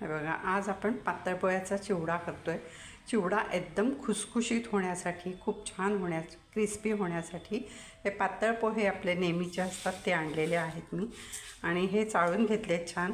हे बघा आज आपण पातळ पोह्याचा चिवडा करतो आहे चिवडा एकदम खुसखुशीत होण्यासाठी खूप छान होण्या क्रिस्पी होण्यासाठी हे पातळ पोहे आपले नेहमीचे असतात ते आणलेले आहेत मी. आणि हे चाळून घेतले छान.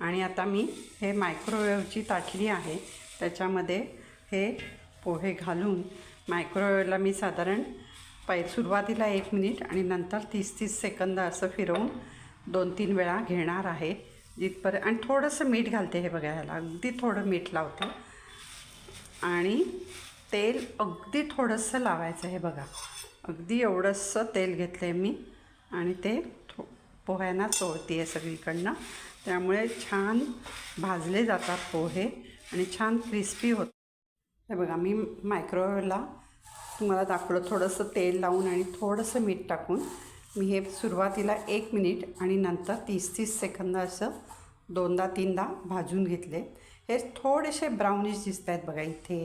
आणि आता मी हे मायक्रोवेव्हची ताटली आहे. त्याच्यामध्ये हे पोहे घालून मायक्रोवेव्हला मी साधारण पै सुरुवातीला एक मिनिट आणि नंतर तीस तीस सेकंद असं फिरवून दोन तीन वेळा घेणार आहे. जिथपर्यंत आणि थोडंसं मीठ घालते हे बघा ह्याला अगदी थोडं मीठ लावते. आणि तेल अगदी थोडंसं लावायचं हे बघा. अगदी एवढंसं तेल घेतलं आहे मी. आणि ते थो पोह्यांना चोळते आहे सगळीकडनं. त्यामुळे छान भाजले जातात पोहे. आणि छान क्रिस्पी होत हे बघा मी मायक्रोवेव्हला तुम्हाला दाखवलं थोडंसं तेल लावून आणि थोडंसं मीठ टाकून. मी हे सुरुवातीला एक मिनिट आणि नंतर तीस तीस सेकंद असं दोनदा तीनदा भाजून घेतले. हे थोडेसे ब्राउनिश दिसत आहेत बघा इथे.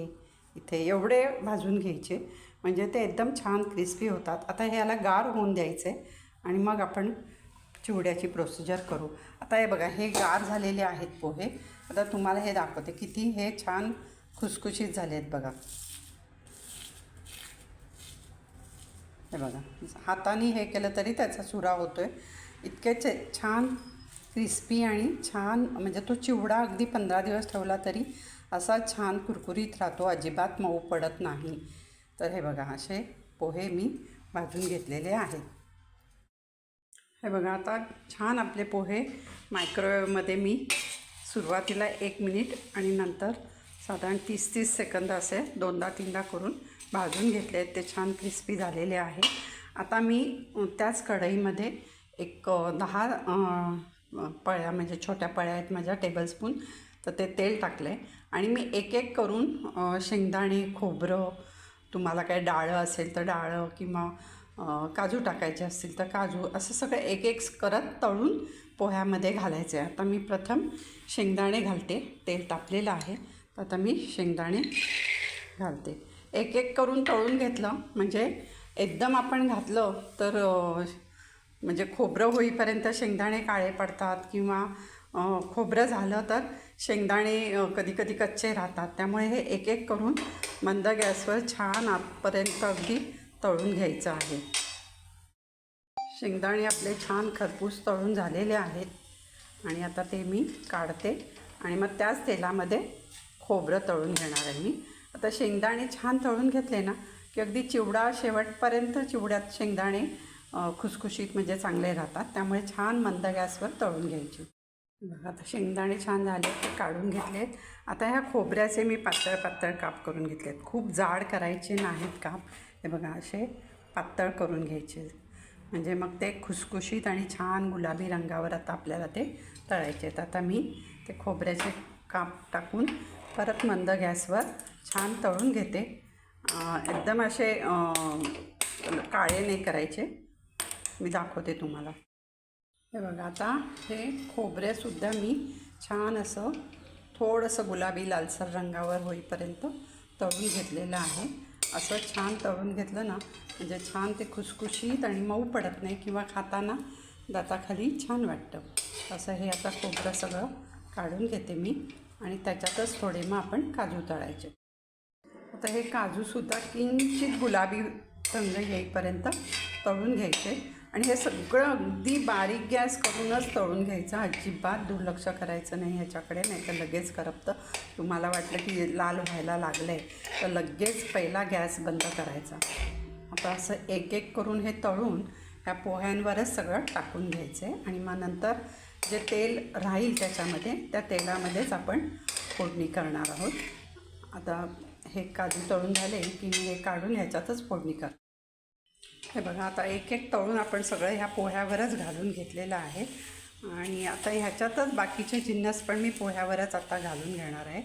इथे एवढे भाजून घ्यायचे. म्हणजे ते एकदम छान क्रिस्पी होतात. आता हे याला गार होऊन द्यायचे आणि मग आपण चिवड्याची प्रोसिजर करू. आता हे बघा हे गार झालेले आहेत पोहे. आता तुम्हाला हे दाखवते. किती हे छान खुसखुशीत झाले आहेत बघा. हे बघा हाताने हे केलं तरी त्याचा चुरा होतो आहे इतके चे छान क्रिस्पी आणि छान म्हणजे तो चिवडा अगदी पंधरा दिवस ठेवला तरी असा छान कुरकुरीत राहतो अजिबात मऊ पडत नाही. तर हे बघा असे पोहे मी भाजून घेतलेले आहेत. हे बघा आता छान आपले पोहे मायक्रोवेव्हमध्ये मी सुरुवातीला एक मिनिट आणि नंतर साधारण तीस तीस सेकंद असे दोनदा तीनदा करून भाजून घेतले आहेत ते छान क्रिस्पी झालेले आहे आता मी त्याच कढईमध्ये एक दहा पळ्या म्हणजे छोट्या पळ्या आहेत माझ्या टेबलस्पून तर ते तेल टाकलं आहे आणि मी एक एक करून शेंगदाणे खोबरं तुम्हाला काय डाळं असेल तर डाळं किंवा काजू टाकायचे असतील तर काजू असं सगळं एक एक करत तळून पोह्यामध्ये घालायचे आता मी प्रथम शेंगदाणे घालते. तेल तापलेलं आहे. तर आता मी शेंगदाणे घालते. एक एक करून तळून घेतलं. म्हणजे एकदम आपण घातलं तर म्हणजे खोबरं होईपर्यंत शेंगदाणे काळे पडतात किंवा खोबरं झालं तर शेंगदाणे कधी कधी कच्चे राहतात. त्यामुळे हे एक एक करून मंद गॅसवर छान आतपर्यंत अगदी तळून घ्यायचं आहे. शेंगदाणे आपले छान खरपूस तळून झालेले आहेत. आणि आता ते मी काढते. आणि मग त्याच तेलामध्ये खोबरं तळून घेणार आहे मी. आता शेंगदाणे छान तळून घेतले ना की अगदी चिवडा शेवटपर्यंत चिवड्यात शेंगदाणे खुसखुशीत म्हणजे चांगले राहतात. त्यामुळे छान मंद गॅसवर तळून घ्यायचे. बघा आता शेंगदाणे छान झाले ते काढून घेतलेत. आता ह्या खोबऱ्याचे मी पातळ पातळ काप करून घेतलेत. खूप जाड करायचे नाहीत काप. हे बघा असे पातळ करून घ्यायचे. म्हणजे मग ते खुसखुशीत आणि छान गुलाबी रंगावर आता आपल्याला ते तळायचे आहेत. आता मी ते खोबऱ्याचे काप टाकून परत मंद गॅसवर छान तळून घेते. एकदम असे काळे नाही करायचे. मी दाखवते तुम्हाला. हे बघा आता हे खोबरेसुद्धा मी छान असं थोडंसं गुलाबी लालसर रंगावर होईपर्यंत तळून घेतलेलं आहे. असं छान तळून घेतलं ना म्हणजे छान ते खुसखुशीत आणि मऊ पडत नाही किंवा खाताना दाताखाली छान वाटतं. असं हे आता खोबरं सगळं काढून घेते मी. आणि त्याच्यातच थोडे मग आपण काजू तळायचे. आता हे काजूसुद्धा किंचित गुलाबी रंग येईपर्यंत तळून घ्यायचे. आणि हे सगळं अगदी बारीक गॅस करूनच तळून घ्यायचं. अजिबात दुर्लक्ष करायचं नाही ह्याच्याकडे नाही तर लगेच करपतं. तुम्हाला वाटलं की लाल व्हायला लागलं आहे तर लगेच पहिला गॅस बंद करायचा. आता असं एक एक करून हे तळून ह्या पोह्यांवरच सगळं टाकून घ्यायचं. आहे आणि मग नंतर जे तेल राहील त्याच्यामध्ये त्या तेलामध्येच आपण फोडणी करणार आहोत. आता हे काजू तळून झाले की मी हे काढून ह्याच्यातच फोडणी कर हे बघा आता एक एक तळून आपण सगळं ह्या पोह्यावरच घालून घेतलेलं आहे. आणि आता ह्याच्यातच बाकीचे जिन्नस पण मी पोह्यावरच आता घालून घेणार आहे.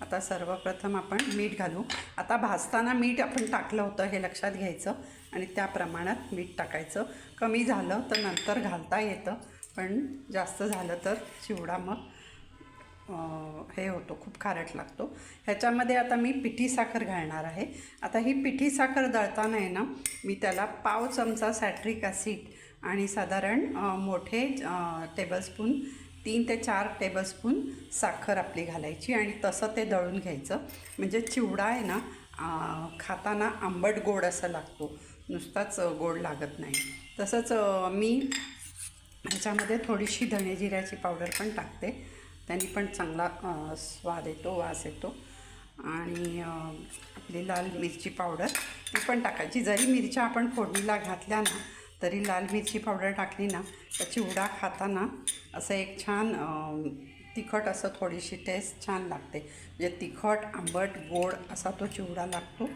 आता सर्वप्रथम आपण मीठ घालू. आता भाजताना मीठ आपण टाकलं होतं हे लक्षात घ्यायचं आणि त्या प्रमाणात मीठ टाकायचं. कमी झालं तर नंतर घालता येतं. पण जास्त झालं तर चिवडा मग हे होतो खूप खारट लागतो. ह्याच्यामध्ये आता मी पिठी साखर घालणार आहे. आता ही पिठी साखर दळताना आहे ना मी त्याला पाव चमचा सॅट्रिक ॲसिड आणि साधारण मोठे टेबलस्पून तीन ते चार टेबलस्पून साखर आपली घालायची आणि तसं ते दळून घ्यायचं. म्हणजे चिवडा आहे ना खाताना आंबट गोड असा लागतो. नुसताच गोड लागत नाही. तसंच मी ह्याच्यामध्ये थोडीशी धणे जिऱ्याची पावडर पण टाकते. त्यांनी पण चांगला स्वाद येतो वास येतो. आणि आपली लाल मिरची पावडर ती पण टाकायची. जरी मिरच्या आपण फोडणीला घातल्या ना तरी लाल मिरची पावडर टाकली ना तर चिवडा खाताना असं एक छान तिखट असं थोडीशी टेस्ट छान लागते. म्हणजे तिखट आंबट गोड असा तो चिवडा लागतो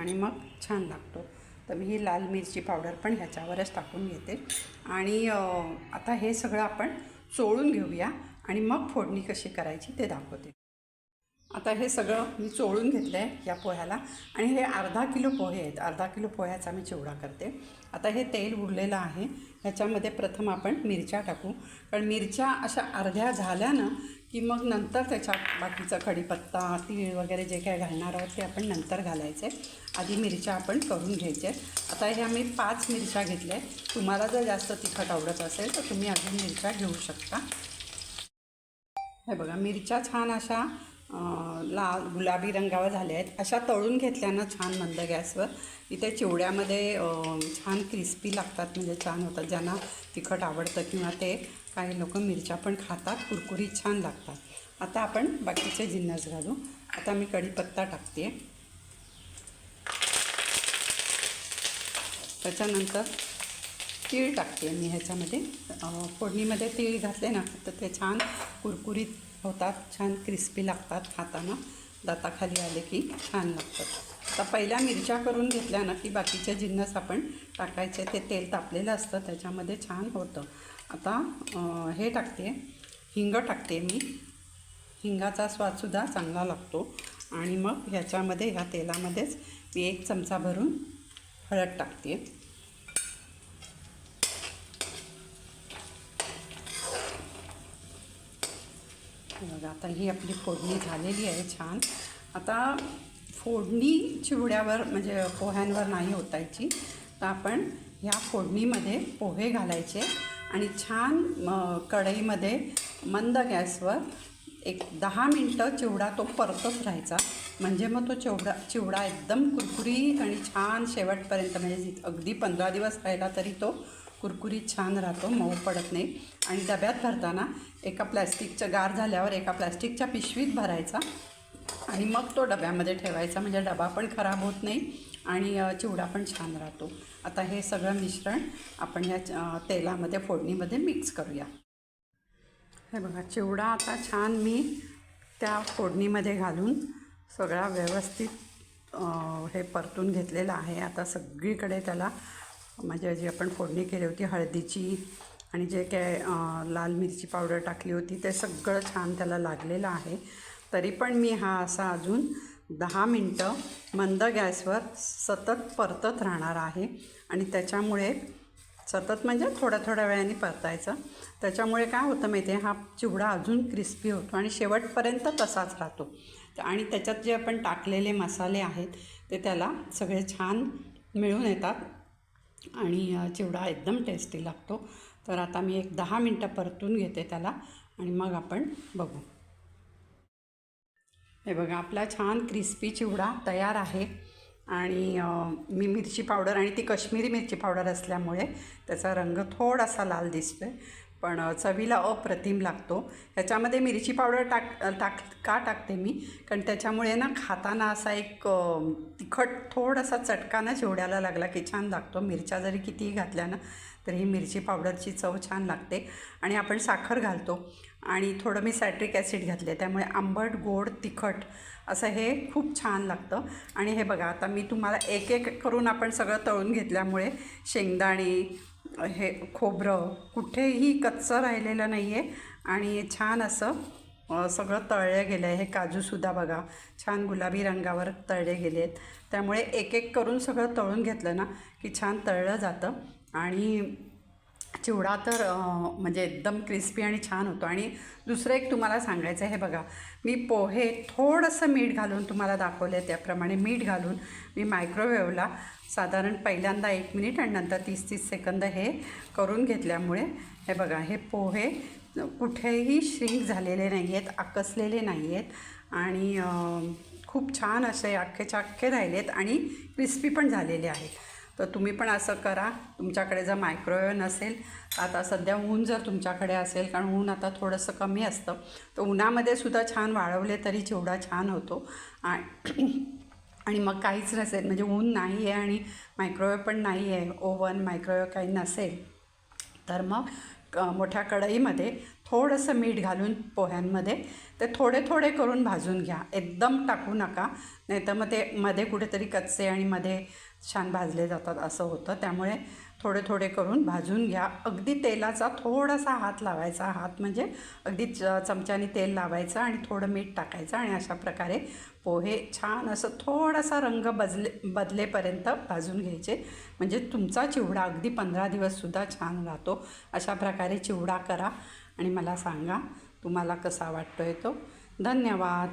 आणि मग छान लागतो. तर मी ही लाल मिरची पावडर पण ह्याच्यावरच टाकून घेते. आणि आता हे सगळं आपण चोळून घेऊया आणि मग फोडणी कशी करायची ते दाखवते. आता हे सगळं मी चोळून घेतलं आहे या पोह्याला आणि हे अर्धा किलो पोहे आहेत. अर्धा किलो पोह्याचा मी चिवडा करते. आता हे तेल उरलेलं आहे. ह्याच्यामध्ये प्रथम आपण मिरच्या टाकू. कारण मिरच्या अशा अर्ध्या झाल्या ना की मग नंतर त्याच्यात बाकीचा कढीपत्ता तीळ वगैरे जे काय घालणार आहोत ते आपण नंतर घालायचं. आहे आधी मिरच्या आपण करून घ्यायचे. आता ह्या मी पाच मिरच्या घेतल्या आहेत. तुम्हाला जर जास्त तिखट आवडत असेल तर तुम्ही अजून मिरच्या घेऊ शकता. हे बघा मिरच्या छान अशा लाल गुलाबी रंगावर झाल्या आहेत. अशा तळून घेतल्यानं छान मंद गॅसवर. इथे चिवड्यामध्ये छान क्रिस्पी लागतात म्हणजे छान होतात. ज्यांना तिखट आवडतं किंवा ते काही लोक मिरच्या पण खातात कुरकुरीत छान लागतात. आता आपण बाकीचे जिन्नस घालू. आता मी कढीपत्ता टाकते. त्याच्यानंतर तीळ टाकते मी ह्याच्यामध्ये. फोडणीमध्ये तीळ घातले ना तर ते छान कुरकुरीत होतात छान क्रिस्पी लागतात खाताना. दाताखाली आले की छान लागतात. आता पहिल्या मिरच्या करून घेतल्या ना की बाकीचे जिन्नस आपण टाकायचे ते तेल तापलेलं असतं त्याच्यामध्ये छान होतं. आता हे टाकते हिंग टाकते मी. हिंगाचा स्वादसुद्धा चांगला लागतो. आणि मग ह्याच्यामध्ये ह्या तेलामध्येच मी एक चमचा भरून हळद टाकते. बघा आता ही आपली फोडणी झालेली आहे छान. आता फोडणी चिवड्यावर म्हणजे पोह्यांवर नाही ओतायची. तर आपण ह्या फोडणीमध्ये पोहे घालायचे आणि छान कढईमध्ये मंद गॅसवर एक दहा मिनटं चिवडा तो परतच राहायचा. म्हणजे मग तो चिवडा चिवडा एकदम कुरकुरीत आणि छान शेवटपर्यंत म्हणजे अगदी पंधरा दिवस राहिला तरी तो कुरकुरीत छान राहतो मऊ पडत नाही. आणि डब्यात भरताना एका प्लॅस्टिकच्या गार झाल्यावर एका प्लॅस्टिकच्या पिशवीत भरायचा. आणि मग तो डब्यामध्ये ठेवायचा म्हणजे डबा पण खराब होत नाही आणि चिवडा पण छान राहतो. आता हे सगळं मिश्रण आपण या तेलामध्ये फोडणीमध्ये मिक्स करूया. हे बघा चिवडा आता छान मी त्या फोडणीमध्ये घालून सगळा व्यवस्थित हे परतून घेतलेलं आहे. आता सगळीकडे त्याला म्हणजे जी आपण फोडणी केली होती हळदीची आणि जे काय लाल मिरची पावडर टाकली होती ते सगळं छान त्याला लागलेलं आहे. तरी पण मी हा असा अजून दहा मिनटं मंद गॅसवर सतत परतत राहणार आहे. आणि त्याच्यामुळे सतत म्हणजे थोड्या थोड्या वेळाने परतायचं. त्याच्यामुळे काय होतं माहिती आहे? हा चिवडा अजून क्रिस्पी होतो आणि शेवटपर्यंत तसाच राहतो. आणि त्याच्यात जे आपण टाकलेले मसाले आहेत ते त्याला सगळे छान मिळून येतात. आणि चिवडा एकदम टेस्टी लागतो. तर आता मी एक दहा मिनटं परतून घेते त्याला आणि मग आपण बघू. हे बघा आपला छान क्रिस्पी चिवडा तयार आहे. आणि मी मिरची पावडर आणि ती कश्मीरी मिरची पावडर असल्यामुळे त्याचा रंग थोडासा लाल दिसतो आहे पण चवीला अप्रतिम लागतो. ह्याच्यामध्ये मिरची पावडर टाक टाक का टाकते मी? कारण त्याच्यामुळे ना खाताना असा एक तिखट थोडासा चटकाना चिवड्याला लागला की छान लागतो. मिरच्या जरी कितीही घातल्या ना तर ही मिरची पावडरची चव छान लागते. आणि आपण साखर घालतो. आणि थोडं मी सॅट्रिक ॲसिड घातले त्यामुळे आंबट गोड तिखट असं हे खूप छान लागतं. आणि हे बघा आता मी तुम्हाला एक एक करून आपण सगळं तळून घेतल्यामुळे शेंगदाणे हे खोबरं कुठेही कच्चं राहिलेलं नाही आहे आणि छान असं सगळं तळलं गेलं आहे हे काजूसुद्धा बघा छान गुलाबी रंगावर तळले गेले आहेत त्यामुळे एक एक करून सगळं तळून घेतलं ना की छान तळलं जातं. आणि चिवडा तर म्हणजे एकदम क्रिस्पी आणि छान होतो. आणि दुसरं एक तुम्हाला सांगायचं आहे हे बघा मी पोहे थोडंसं मीठ घालून तुम्हाला दाखवले त्याप्रमाणे मीठ घालून मी मायक्रोवेव्हला साधारण पहिल्यांदा एक मिनिट आणि नंतर तीस तीस सेकंद हे करून घेतल्यामुळे हे बघा हे पोहे कुठेही श्रिंक झालेले नाही आहेत आकसलेले नाही आहेत आणि खूप छान असे अख्खेच्या अख्खे राहिलेत आणि क्रिस्पी पण झालेले आहेत. तर तुम्ही पण असं करा. तुमच्याकडे जर मायक्रोवेव्ह नसेल आता सध्या ऊन जर तुमच्याकडे असेल कारण ऊन आता थोडंसं कमी असतं तर उन्हामध्ये सुद्धा छान वाळवले तरी जेवढा छान होतो. आणि आणि मग काहीच नसेल म्हणजे ऊन नाही आहे आणि मायक्रोवेव्ह पण नाही आहे ओव्हन मायक्रोवेव्ह काही नसेल तर मग क मोठ्या कढईमध्ये थोडंसं मीठ घालून पोह्यांमध्ये ते थोडे थोडे करून भाजून घ्या. एकदम टाकू नका नाही तर मग ते मध्ये कुठेतरी कच्चे आणि मध्ये छान भाजले जातात असं होतं. त्यामुळे थोडे थोडे करून भाजून घ्या. अगदी तेलाचा थोडासा हात लावायचा. हात म्हणजे अगदी च चमच्याने तेल लावायचं आणि थोडं मीठ टाकायचं आणि अशा प्रकारे पोहे छान असं थोडासा रंग बदले बदलेपर्यंत भाजून घ्यायचे. म्हणजे तुमचा चिवडा अगदी पंधरा दिवससुद्धा छान राहतो. अशा प्रकारे चिवडा करा आणि मला सांगा तुम्हाला कसा वाटतो आहे तो. धन्यवाद.